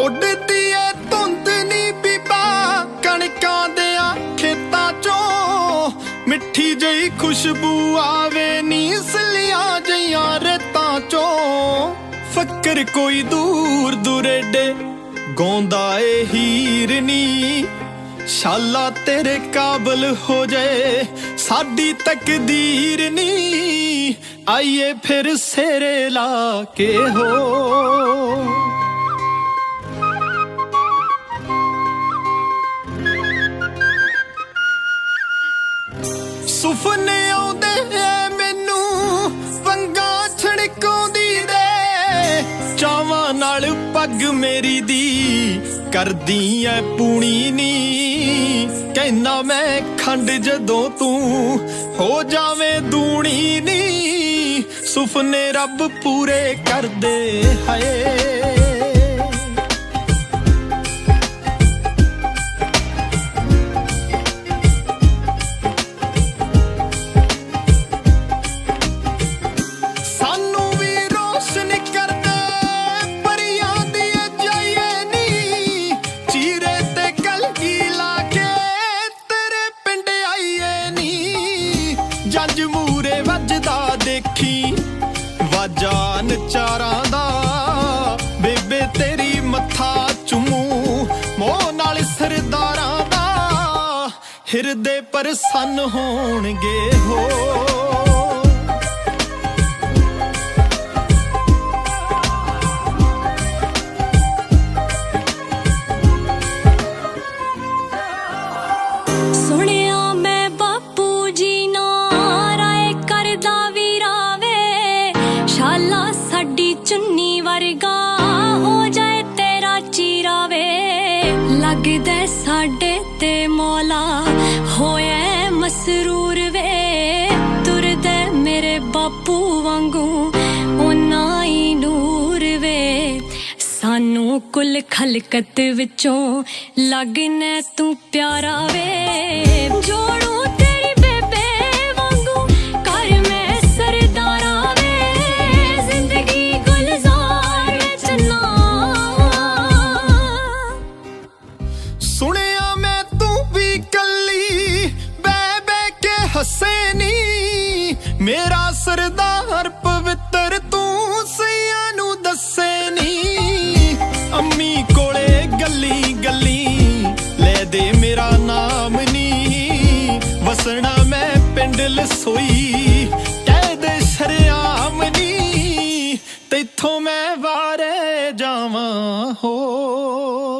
ਉੱਡਦੀ ਏ, ਧੁੰਦ ਨੀ ਬੀਬਾ। ਕਣਕਾਂ ਦੇ ਆ ਖੇਤਾਂ ਚੋਂ ਮਿੱਠੀ ਜਈ ਖੁਸ਼ਬੂ ਆਵੇ ਨੀ ਸਲੀਆਂ ਜਈਆਂ ਰੇਤਾਂ ਚੋਂ। ਫੱਕਰ ਕੋਈ ਦੂਰ ਦੁਰੇਡੇ, ਗਾਉਂਦਾ ਏ ਹੀਰ ਨੀ। ਸ਼ਾਲਾ ਤੇਰੇ ਕਾਬਲ ਹੋ ਜਾਏ ਸਾਡੀ ਤਕਦੀਰ ਨੀ। ਆਈਏ ਫਿਰ ਸੇਰੇ ਲਾ ਕੇ ਹੋ। ਸੁਪਨੇ ਆਉਂਦੇ ਐ ਮੈਨੂੰ, ਵੰਗਾ ਛੜਕਾਉਂਦੀ ਦੇ ਚਾਵਾਂ ਨਾਲ ਪੱਗ ਮੇਰੀ ਦੀ ਕਰਦੀ ਐ ਪੂਣੀ ਨੀ। ਕਹਿੰਦਾ ਮੈਂ ਖੰਡ ਜਦੋਂ ਤੂੰ ਹੋ ਜਾਵੇਂ ਦੂਣੀ ਨੀ। ਸੁਪਨੇ ਰੱਬ ਪੂਰੇ ਕਰਦੇ ਹਾਏ। ਜੰਜ ਮੂਰੇ ਵੱਜਦਾ ਦੇਖੀ। ਵਾਜਾ ਨਚਾਰਾਂ ਦਾ, ਬੇਬੇ ਤੇਰੀ ਮੱਥਾ ਚੁੰਮੂ। ਮੋਹ ਨਾਲ ਸਰਦਾਰਾਂ ਦਾ, ਹਿਰਦੇ ਪਰਸੰਨ ਹੋਣਗੇ ਹੋ। ਚੁੰਨੀ ਵਰਗਾ ਹੋ ਜਾਏ ਤੇਰਾ ਚੀਰਾਵੇ, ਲੱਗਦਾ ਸਾਡੇ ਤੇ ਮੌਲਾ ਹੋਇਆ ਮਸਰੂਰ ਵੇ। ਤੁਰਦੇ ਮੇਰੇ ਬਾਪੂ ਵਾਂਗੂ ਉਹਨਾਂ ਹੀ ਨੂਰ ਵੇ। ਸਾਨੂੰ ਕੁੱਲ ਖਲਕਤ ਵਿੱਚੋਂ ਲੱਗਣਾ ਤੂੰ ਪਿਆਰਾ ਵੇ। ਜੋੜੂ ਗੱਲ ਸੋਈ ਕਹਿ ਦੇ ਸ਼ਰਿਆਮ ਨੀ ਤੇਥੋਂ ਮੈਂ ਵਾਰੇ ਜਾਵਾਂ ਹੋ।